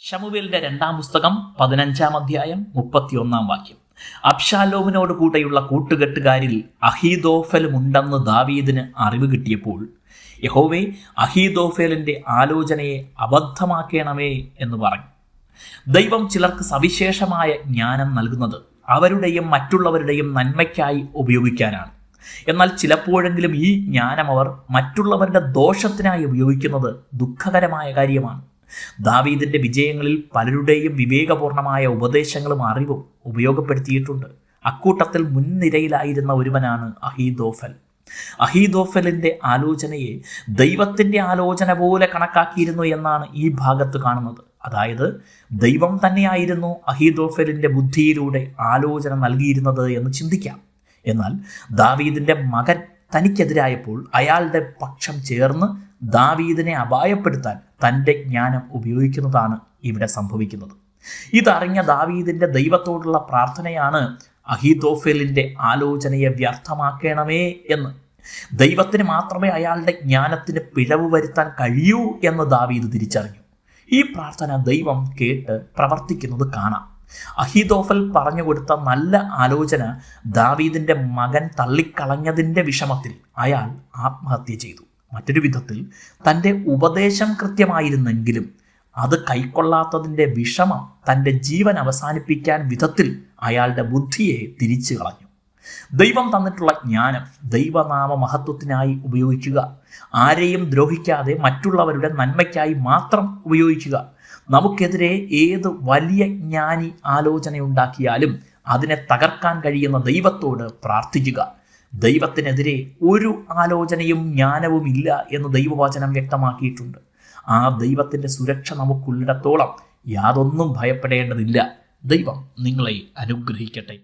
ഷമുവേലിന്റെ രണ്ടാം പുസ്തകം പതിനഞ്ചാം അധ്യായം മുപ്പത്തിയൊന്നാം വാക്യം. അബ്ഷാലോമിനോട് കൂടെയുള്ള കൂട്ടുകെട്ടുകാരിൽ അഹീദോഫലുമുണ്ടെന്ന് ദാവീദിന് അറിവ് കിട്ടിയപ്പോൾ യഹോവെ അഹീദോഫേലിന്റെ ആലോചനയെ അബദ്ധമാക്കണമേ എന്ന് പറഞ്ഞു. ദൈവം ചിലർക്ക് സവിശേഷമായ ജ്ഞാനം നൽകുന്നത് അവരുടെയും മറ്റുള്ളവരുടെയും നന്മയ്ക്കായി ഉപയോഗിക്കാനാണ്. എന്നാൽ ചിലപ്പോഴെങ്കിലും ഈ ജ്ഞാനം അവർ മറ്റുള്ളവരുടെ ദോഷത്തിനായി ഉപയോഗിക്കുന്നത് ദുഃഖകരമായ കാര്യമാണ്. ദാവീദിന്റെ വിജയങ്ങളിൽ പലരുടെയും വിവേകപൂർണമായ ഉപദേശങ്ങളും അറിവും ഉപയോഗപ്പെടുത്തിയിട്ടുണ്ട്. അക്കൂട്ടത്തിൽ മുൻനിരയിലായിരുന്ന ഒരുവനാണ് അഹീദോഫൽ. അഹീദോഫലിന്റെ ആലോചനയെ ദൈവത്തിന്റെ ആലോചന പോലെ കണക്കാക്കിയിരുന്നു എന്നാണ് ഈ ഭാഗത്ത് കാണുന്നത്. അതായത് ദൈവം തന്നെയായിരുന്നു അഹീദോഫലിന്റെ ബുദ്ധിയിലൂടെ ആലോചന നൽകിയിരുന്നത് എന്ന് ചിന്തിക്കാം. എന്നാൽ ദാവീദിന്റെ മകൻ തനിക്കെതിരായപ്പോൾ അയാളുടെ പക്ഷം ചേർന്ന് ദാവീദിനെ അപായപ്പെടുത്താൻ തന്റെ ജ്ഞാനം ഉപയോഗിക്കുന്നതാണ് ഇവിടെ സംഭവിക്കുന്നത്. ഇതറിഞ്ഞ ദാവീദിന്റെ ദൈവത്തോടുള്ള പ്രാർത്ഥനയാണ് അഹീദോഫേലിന്റെ ആലോചനയെ വ്യർത്ഥമാക്കണമേ എന്ന്. ദൈവത്തിന് മാത്രമേ അയാളുടെ ജ്ഞാനത്തിന് പിഴവ് വരുത്താൻ കഴിയൂ എന്ന് ദാവീദ് തിരിച്ചറിഞ്ഞു. ഈ പ്രാർത്ഥന ദൈവം കേട്ട് പ്രവർത്തിക്കുന്നത് കാണാം. അഹിദോഫൽ പറഞ്ഞു കൊടുത്ത നല്ല ആലോചന ദാവീദിന്റെ മകൻ തള്ളിക്കളഞ്ഞതിന്റെ വിഷമത്തിൽ അയാൾ ആത്മഹത്യ ചെയ്തു. മറ്റൊരു വിധത്തിൽ തന്റെ ഉപദേശം കൃത്യമായിരുന്നെങ്കിലും അത് കൈക്കൊള്ളാത്തതിന്റെ വിഷമം തന്റെ ജീവൻ അവസാനിപ്പിക്കാൻ വിധത്തിൽ അയാളുടെ ബുദ്ധിയെ തിരിച്ചു കളഞ്ഞു ദൈവം തന്നിട്ടുള്ള ജ്ഞാനം ദൈവനാമ മഹത്വത്തിനായി ഉപയോഗിക്കുക. ആരെയും ദ്രോഹിക്കാതെ മറ്റുള്ളവരുടെ നന്മയ്ക്കായി മാത്രം ഉപയോഗിക്കുക. നമുക്കെതിരെ ഏത് വലിയ ജ്ഞാനി ആലോചനയുണ്ടാക്കിയാലും അതിനെ തകർക്കാൻ കഴിയുന്ന ദൈവത്തോട് പ്രാർത്ഥിക്കുക. ദൈവത്തിനെതിരെ ഒരു ആലോചനയും ജ്ഞാനവും ഇല്ല എന്ന് ദൈവവചനം വ്യക്തമാക്കിയിട്ടുണ്ട്. ആ ദൈവത്തിന്റെ സുരക്ഷ നമുക്കുള്ളിടത്തോളം യാതൊന്നും ഭയപ്പെടേണ്ടതില്ല. ദൈവം നിങ്ങളെ അനുഗ്രഹിക്കട്ടെ.